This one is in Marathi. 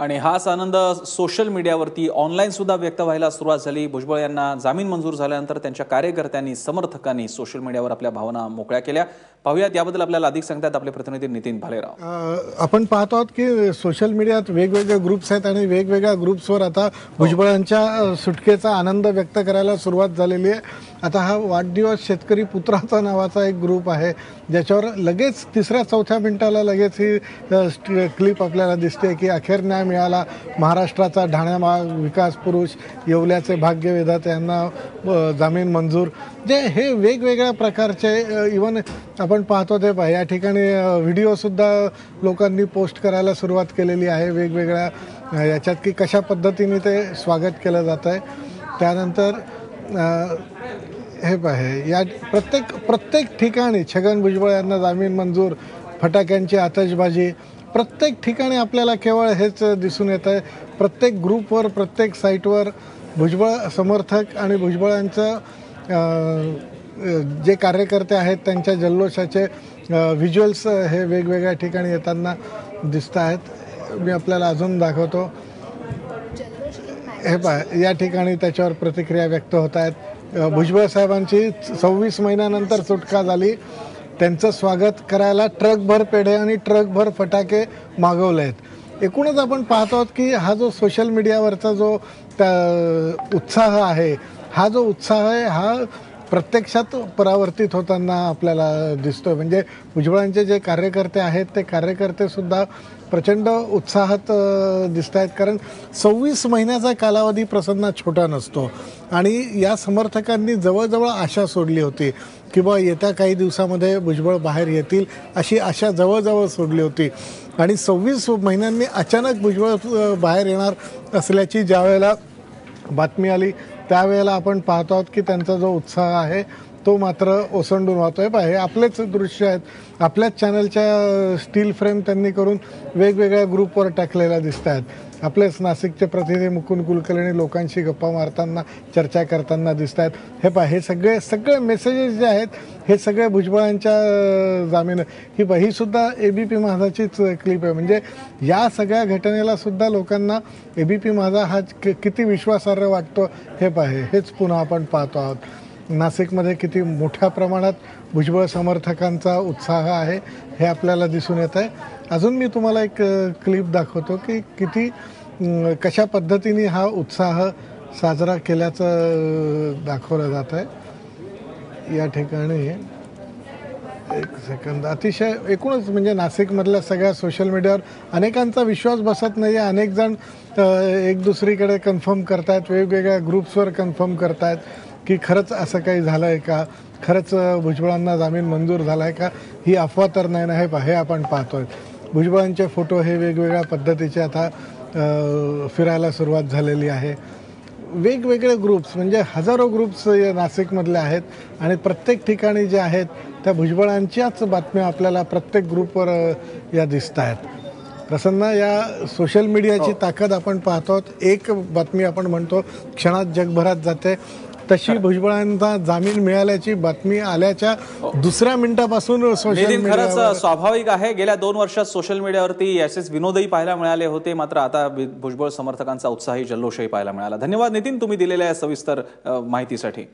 आणि हाच आनंद सोशल मीडियावरती ऑनलाईन सुद्धा व्यक्त व्हायला सुरुवात झाली. भुजबळ यांना जामीन मंजूर झाल्यानंतर त्यांच्या कार्यकर्त्यांनी समर्थकांनी सोशल मीडियावर आपल्या भावना मोकळ्या केल्या. पाहूयात याबद्दल आपल्याला अधिक सांगतात आपले प्रतिनिधी नितीन भालेराव. आपण पाहतो आहोत की सोशल मीडियात वेगवेगळे ग्रुप्स आहेत आणि वेगवेगळ्या ग्रुप्सवर आता भुजबळांच्या सुटकेचा आनंद व्यक्त करायला सुरुवात झालेली आहे. आता हा वाढदिवस शेतकरी पुत्राचा नावाचा एक ग्रुप आहे ज्याच्यावर लगेच तिसऱ्या चौथ्या मिनिटाला लगेच ही स्ट- क्लिप आपल्याला दिसते की अखेर न्याय मिळाला. महाराष्ट्राचा ठाण्यामा विकास पुरुष येवल्याचे भाग्य विधाते यांना जामीन मंजूर. जे हे वेगवेगळ्या प्रकारचे इवन आपण पाहतो ते पहा या ठिकाणी व्हिडिओसुद्धा लोकांनी पोस्ट करायला सुरुवात केलेली आहे. वेगवेगळ्या याच्यात की कशा पद्धतीने ते स्वागत केलं जात आहे त्यानंतर हे पाहे या प्रत्येक प्रत्येक ठिकाणी छगन भुजबळ यांना जामीन मंजूर. फटाक्यांची आतषबाजी. प्रत्येक ठिकाणी आपल्याला केवळ हेच दिसून येत आहे. प्रत्येक ग्रुपवर प्रत्येक साईटवर भुजबळ समर्थक आणि भुजबळांचं जे कार्यकर्ते आहेत त्यांच्या जल्लोषाचे व्हिज्युअल्स हे वेगवेगळ्या ठिकाणी येताना दिसत आहेत. मी आपल्याला अजून दाखवतो. हे पहा या ठिकाणी त्याच्यावर प्रतिक्रिया व्यक्त होत आहेत. भुजबळ साहेबांची सव्वीस महिन्यानंतर सुटका झाली. त्यांचं स्वागत करायला ट्रकभर पेढे आणि ट्रकभर फटाके मागवले आहेत. एकूणच आपण पाहतो आहोत की हा जो सोशल मीडियावरचा जो त्या- उत्साह आहे हा जो उत्साह आहे हा प्रत्यक्षात परावर्तित होताना आपल्याला दिसतोय. म्हणजे भुजबळांचे जे कार्यकर्ते आहेत ते कार्यकर्ते सुद्धा प्रचंड उत्साहात दिसत आहेत कारण सव्वीस महिन्याचा कालावधी प्रसन्न छोटा नसतो. आणि या समर्थकांनी जवळजवळ आशा सोडली होती की बा येत्या काही दिवसामध्ये भुजबळ बाहेर येतील अशी आशा जवळजवळ सोडली होती. आणि सव्वीस महिन्यांनी अचानक भुजबळ बाहेर येणार असल्याची ज्यावेळेला बातमी आली. त्यावेळेला आपण पाहतो आहोत की त्यांचा जो उत्साह आहे तो मात्र ओसंडून वाहतोय. पहा हे आपलेच दृश्य आहेत. आपल्याच चॅनलच्या स्टील फ्रेम त्यांनी करून वेगवेगळ्या ग्रुपवर टाकलेल्या दिसत आहेत. आपलेच नाशिकचे प्रतिनिधी मुकुंद कुलकर्णी लोकांशी गप्पा मारताना चर्चा करताना दिसत आहेत. हे पहा हे सगळे सगळे मेसेजेस जे आहेत हे सगळे भुजबळांच्या जामीन. ही पहा ही सुद्धा ए बी पी माझाचीच क्लिप आहे. म्हणजे या सगळ्या घटनेला सुद्धा लोकांना ए बी पी माझा हा किती विश्वासार्ह वाटतो हे पाहे हेच पुन्हा आपण पाहतो आहोत. नाशिकमध्ये किती मोठ्या प्रमाणात भुजबळ समर्थकांचा उत्साह आहे हे आपल्याला दिसून येत आहे. अजून मी तुम्हाला एक क्लिप दाखवतो की किती कशा पद्धतीने हा उत्साह साजरा केल्याचं दाखवलं जात आहे. या ठिकाणी एक सेकंद अतिशय एकूणच म्हणजे नाशिकमधल्या सगळ्या सोशल मीडियावर अनेकांचा विश्वास बसत नाही आहे अनेक जण एक दुसरीकडे कन्फर्म करतायत वेगवेगळ्या ग्रुप्सवर कन्फर्म करतायत. की खरंच असं काही झालं आहे का? खरंच भुजबळांना जामीन मंजूर झाला आहे का? ही अफवा तर नाही ना हे हे आपण पाहतोय. भुजबळांचे फोटो हे वेगवेगळ्या पद्धतीचे आता फिरायला सुरुवात झालेली आहे. वेगवेगळे ग्रुप्स म्हणजे हजारो ग्रुप्स या नाशिकमधले आहेत आणि प्रत्येक ठिकाणी जे आहेत त्या भुजबळांच्याच बातम्या आपल्याला प्रत्येक ग्रुपवर या दिसत आहेत. प्रसन्न या सोशल मीडियाची ताकद आपण पाहतो. एक बातमी आपण म्हणतो क्षणात जगभरात जाते. तशी भुजबळांना जामीन मिळाल्याची बातमी आल्याच्या दुसऱ्या मिनिटापासून सोशल नितीन मीडिया खरंच स्वाभाविक आहे. गेल्या दोन वर्षात सोशल मीडियावरती असेच विनोदही पाहायला मिळाले होते. मात्र आता भुजबळ समर्थकांचा उत्साही जल्लोषही पाहायला मिळाला. धन्यवाद नितीन तुम्ही दिलेल्या या सविस्तर माहितीसाठी.